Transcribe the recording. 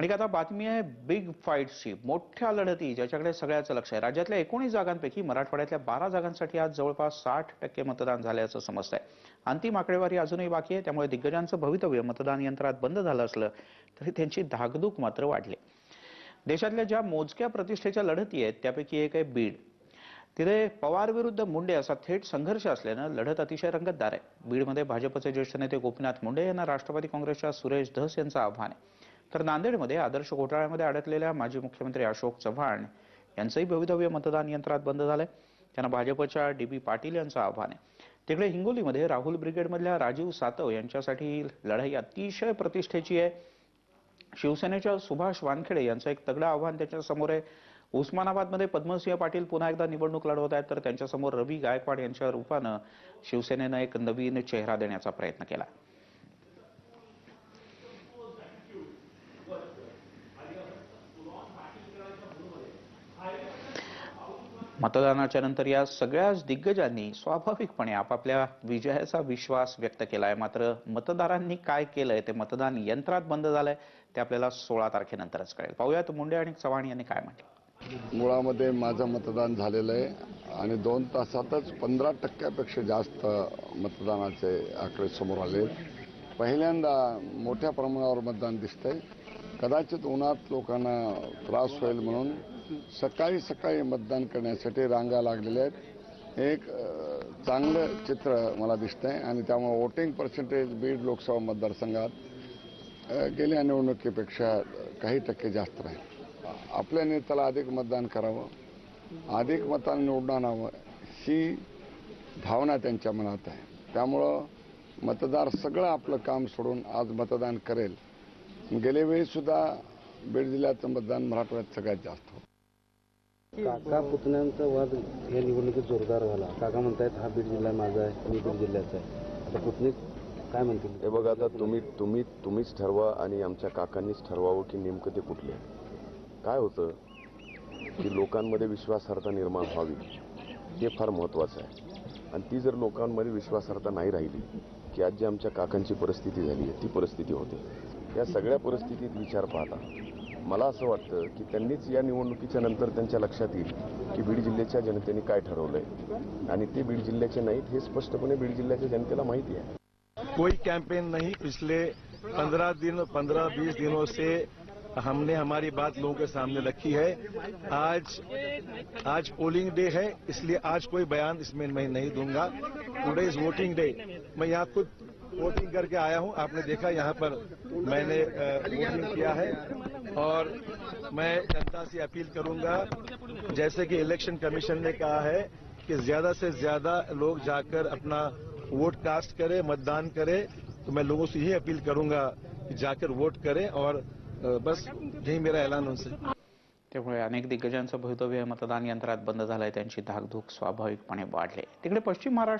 आणि आता बातमी आहे बिग फाईटची मोठ्या लढती ज्याच्याकडे सगळ्याचं लक्ष आहे. राज्यातल्या एकोणीस जागांपैकी मराठवाड्यातल्या बारा जागांसाठी आज जवळपास साठ टक्के मतदान झाल्याचं समजत आहे अंतिम आकडेवारी अजूनही बाकी आहे त्यामुळे दिग्गजांचं भवितव्य मतदान यंत्रात बंद झालं असलं तरी त्यांची धाकधूक मात्र वाढली. देशातल्या ज्या मोजक्या प्रतिष्ठेच्या लढती आहेत त्यापैकी एक आहे बीड. तिथे पवार विरुद्ध मुंडे असा थेट संघर्ष असल्यानं लढत अतिशय रंगतदार आहे. बीडमध्ये भाजपचे ज्येष्ठ नेते गोपीनाथ मुंडे यांना राष्ट्रवादी काँग्रेसच्या सुरेश धस यांचं आव्हान आहे. तर नांदेडमध्ये आदर्श घोटाळ्यामध्ये अडकलेल्या माजी मुख्यमंत्री अशोक चव्हाण यांचंही भवितव्य मतदान यंत्रात बंद झालंय. त्यांना भाजपच्या डी बी पाटील यांचं आव्हान आहे. तिकडे हिंगोलीमध्ये राहुल ब्रिगेडमधल्या राजीव सातव यांच्यासाठी लढाई अतिशय प्रतिष्ठेची आहे. शिवसेनेच्या सुभाष वानखेडे यांचं एक तगडं आव्हान त्याच्यासमोर आहे. उस्मानाबादमध्ये पद्मसिंह पाटील पुन्हा एकदा निवडणूक लढवत आहेत तर त्यांच्यासमोर रवी गायकवाड यांच्या रूपानं शिवसेनेनं एक नवीन चेहरा देण्याचा प्रयत्न केला. मतदानाच्या नंतर या सगळ्याच दिग्गजांनी स्वाभाविकपणे आपापल्या विजयाचा विश्वास व्यक्त केलाय. मात्र मतदारांनी काय केलंय ते मतदान यंत्रात बंद झालंय ते आपल्याला सोळा तारखेनंतरच कळेल. पाहूयात मुंडे आणि चव्हाण यांनी काय म्हटलं. मुळामध्ये माझं मतदान झालेलं आहे आणि दोन तासातच पंधरा टक्क्यापेक्षा जास्त मतदानाचे आकडे समोर आले. पहिल्यांदा मोठ्या प्रमाणावर मतदान दिसतंय. कदाचित उन्हात लोकांना त्रास होईल म्हणून सकाळी सकाळी मतदान करण्यासाठी रांगा लागलेल्या आहेत. एक चांगलं चित्र मला दिसतंय आणि त्यामुळे वोटिंग पर्सेंटेज बीड लोकसभा मतदारसंघात गेल्या निवडणुकीपेक्षा काही टक्के जास्त राहील. आपल्या नेत्याला अधिक मतदान करावं अधिक मतांनी निवडून आणावं ही भावना त्यांच्या मनात आहे. त्यामुळं मतदार सगळं आपलं काम सोडून आज मतदान करेल. गेल्या वेळी सुद्धा बीड जिल्ह्याचं मतदान मराठवाड्यात सगळ्यात जास्त होतं. काका पुतण्यांचा वाद या निवडणुकीत जोरदार झाला. काका म्हणतायत हा बीड जिल्हा माझा आहे मी बीड जिल्ह्याचा आहे. आता पुतणी काय म्हणतील? हे बघा आता तुम्ही तुम्ही तुम्हीच ठरवा आणि आमच्या काकांनीच ठरवावं की नेमकं ते कुठले काय होतं? की लोकांमध्ये विश्वासार्हता निर्माण व्हावी. हे फार महत्त्वाचं आहे. आणि ती जर लोकांमध्ये विश्वासार्हता नाही राहिली की आज जी आमच्या काकांची परिस्थिती झाली आहे ती परिस्थिती होते. या सगळ्या परिस्थितीत विचार पाहता. मला असं वाटतं की त्यांनीच या निवडणुकीच्या नंतर त्यांच्या लक्षात येईल की बीड जिल्ह्याच्या जनतेने काय ठरवलंय. आणि ते बीड जिल्ह्याचे नाहीत हे स्पष्टपणे बीड जिल्ह्याच्या जनतेला माहिती आहे. कोई कैंपेन नहीं पिछले पंद्रह दिन पंद्रह बीस दिनों से हमने हमारी बात लोगों के सामने रखी है। आज आज पोलिंग डे है इसलिए आज कोई बयान इसमें मैं नहीं दूंगा। टुडे इज वोटिंग डे मैं यहाँ खुद वोटिंग करके आया हूँ। आपने देखा यहाँ पर मैंने वोटिंग किया है। और मैं जनता से अपील करूँगा, जैसे कि इलेक्शन कमीशन ने कहा है कि ज़्यादा से ज़्यादा लोग जाकर अपना वोट कास्ट करें, मतदान करें। तो मैं लोगों से यही अपील करूँगा कि जाकर वोट करें और बस यही मेरा ऐलान उनसे। अनेक दिग्गजांचं भवितव्य मतदान यंत्रात बंद झालंय, त्यांची धाकधूक स्वाभाविकपणे वाढली. तिकडे पश्चिम महाराष्ट्र